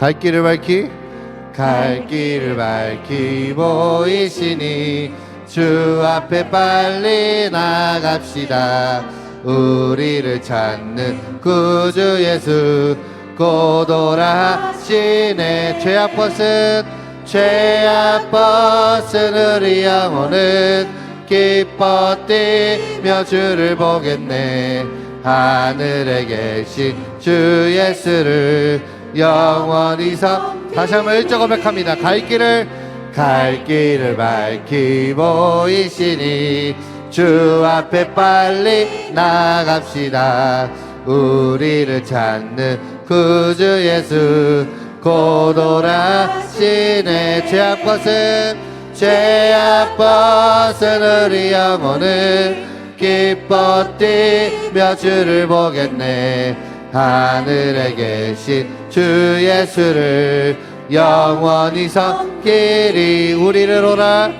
갈 길을 밝히 갈 길을 밝히 보이시니 주 앞에 빨리 나갑시다. 우리를 찾는 구주 예수 고도라 하시네. 죄악 벗은 죄악 벗은 우리 영혼은 기뻐 뛰며 주를 보겠네. 하늘에 계신 주 예수를 영원히 서 다시 한번 일적 고백합니다. 갈 길을 갈 길을 밝히 보이시니 주 앞에 빨리 나갑시다. 우리를 찾는 구주 예수 고도라시네. 죄악 벗은 죄악 벗은 우리 영혼은 기뻐 뛰며 주를 보겠네 하늘에 계신 주 예수를 영원히 섬기리 우리를 오라.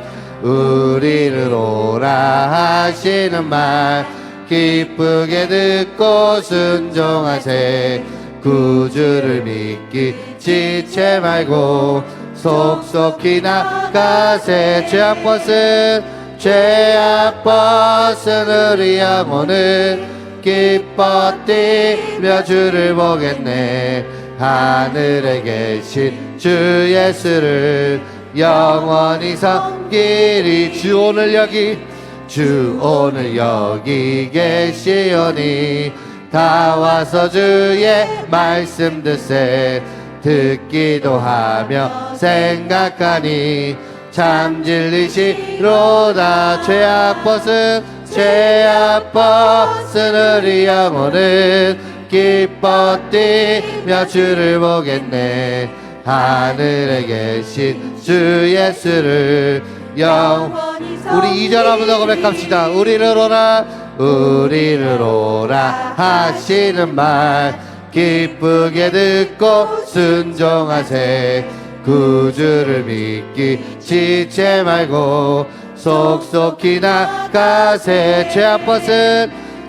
우리를 오라 하시는 말. 기쁘게 듣고 순종하세. 구주를 믿기 지체 말고 속속히 나가세. 죄악 벗은 죄악 벗은 우리 영혼은 기뻐 뛰며 주를 보겠네. 하늘에 계신 주 예수를 영원히 섬기리. 주 오늘 여기 주 오늘 여기 계시오니. 다 와서 주의 말씀 듣세. 듣기도 하며 생각하니. 참 진리시로다. 죄악 벗은 우리 영혼은 기뻐 뛰며 주를 보겠네. 하늘에 계신 주 예수를 영 우리 이절 한번 더 고백합시다. 우리를 오라 우리를 오라 하시는 말. 기쁘게 듣고 순종하세. 구주를 믿기 지체 말고 속속히 나가세.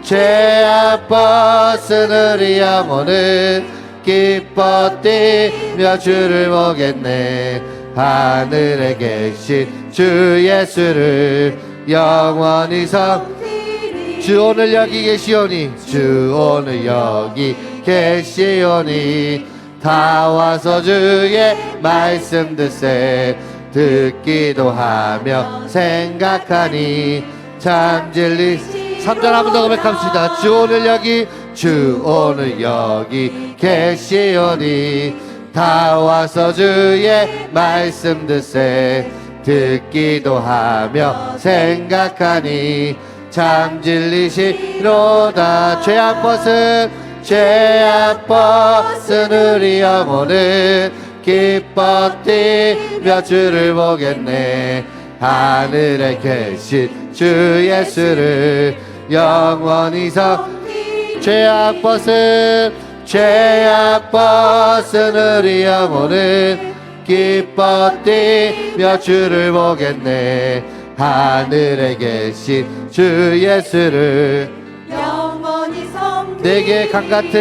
죄악 벗은 우리 영혼은 기뻐 뛰며 주를 보겠네. 하늘에 계신 주 예수를 영원히 섬주 오늘 여기 계시오니 주 오늘 여기 계시오니. 다 와서 주의 말씀 듣세 듣기도 하며 생각하니 참 진리. 3절 한번 더 고백합시다. 주 오늘 여기 주 오늘 여기 계시오니 다 와서 주의 말씀 듣세. 듣기도 하며 생각하니 참 진리시로다. 죄악 벗은 죄악 벗은 우리 영혼은 기뻐 뛰며 주를 보겠네. 하늘에 계신 주 예수를 영원히 서 죄악 벗은 죄악 벗은 우리 영혼은 기뻐 뛰며 주를 보겠네. 하늘에 계신 주 예수를 영원히 섬기 내게 강 같은